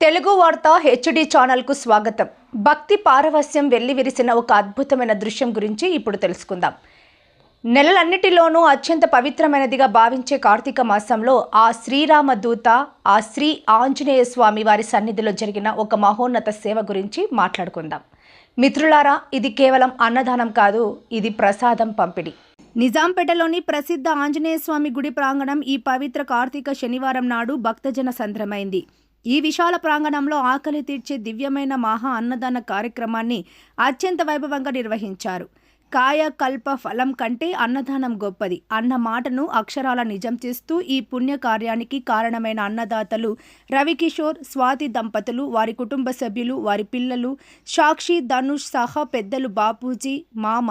తెలుగు వార్త హెచ్డి ఛానల్కు స్వాగతం. భక్తి పారవస్యం వెళ్ళి విరిసిన ఒక అద్భుతమైన దృశ్యం గురించి ఇప్పుడు తెలుసుకుందాం. నెలలన్నిటిలోనూ అత్యంత పవిత్రమైనదిగా భావించే కార్తీక మాసంలో ఆ శ్రీరామ దూత ఆ శ్రీ ఆంజనేయ స్వామి వారి సన్నిధిలో జరిగిన ఒక మహోన్నత సేవ గురించి మాట్లాడుకుందాం. మిత్రులారా ఇది కేవలం అన్నదానం కాదు ఇది ప్రసాదం పంపిణీ. నిజాంపేటలోని ప్రసిద్ధ ఆంజనేయ స్వామి గుడి ప్రాంగణం ఈ పవిత్ర కార్తీక శనివారం నాడు భక్తజన సంద్రమైంది ఈ విశాల ప్రాంగణంలో ఆకలి తీర్చే దివ్యమైన మహా అన్నదాన కార్యక్రమాన్ని అత్యంత వైభవంగా నిర్వహించారు. కాయ కల్ప ఫలం కంటే అన్నదానం గొప్పది. అన్న మాటను అక్షరాల నిజం చేస్తూ ఈ పుణ్య కార్యానికి కారణమైన అన్నదాతలు రవికిషోర్ స్వాతి దంపతులు వారి కుటుంబ సభ్యులు వారి పిల్లలు సాక్షి ధనుష్ సహా పెద్దలు బాపూజీ మామ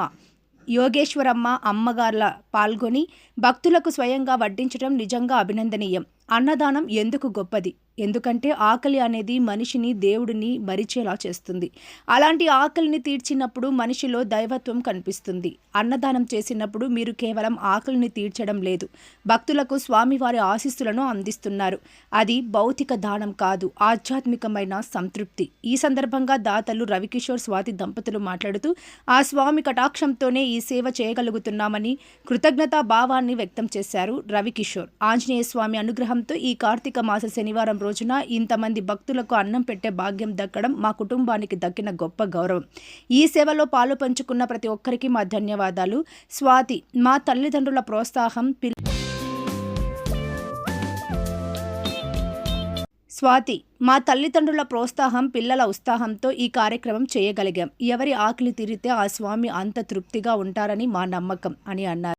యోగేశ్వరమ్మ అమ్మగార్ల పాల్గొని భక్తులకు స్వయంగా వడ్డించడం నిజంగా అభినందనీయం. అన్నదానం ఎందుకు గొప్పది? ఎందుకంటే ఆకలి అనేది మనిషిని దేవుడిని మరిచేలా చేస్తుంది. అలాంటి ఆకలిని తీర్చినప్పుడు మనిషిలో దైవత్వం కనిపిస్తుంది. అన్నదానం చేసినప్పుడు మీరు కేవలం ఆకలిని తీర్చడం లేదు. భక్తులకు స్వామివారి ఆశీస్సులను అందిస్తున్నారు. అది భౌతిక దానం కాదు ఆధ్యాత్మికమైన సంతృప్తి. ఈ సందర్భంగా దాతలు రవికిషోర్ స్వాతి దంపతులు మాట్లాడుతూ ఆ స్వామి కటాక్షంతోనే ఈ సేవ చేయగలుగుతున్నామని కృతజ్ఞతా భావాన్ని వ్యక్తం చేశారు రవికిషోర్. ఆంజనేయ స్వామి అనుగ్రహం నమ్మకంతో ఈ కార్తీక మాస శనివారం రోజున ఇంతమంది భక్తులకు అన్నం పెట్టే భాగ్యం దక్కడం మా కుటుంబానికి దక్కిన గొప్ప గౌరవం. ఈ సేవలో పాలు పంచుకున్న ప్రతి ఒక్కరికి మా ధన్యవాదాలు. స్వాతి మా తల్లిదండ్రుల ప్రోత్సాహం పిల్ స్వాతి మా తల్లిదండ్రుల ప్రోత్సాహం పిల్లల ఉత్సాహంతో ఈ కార్యక్రమం చేయగలిగాం. ఎవరి ఆకలి తీరితే ఆ స్వామి అంత తృప్తిగా ఉంటారని మా నమ్మకం అని అన్నారు.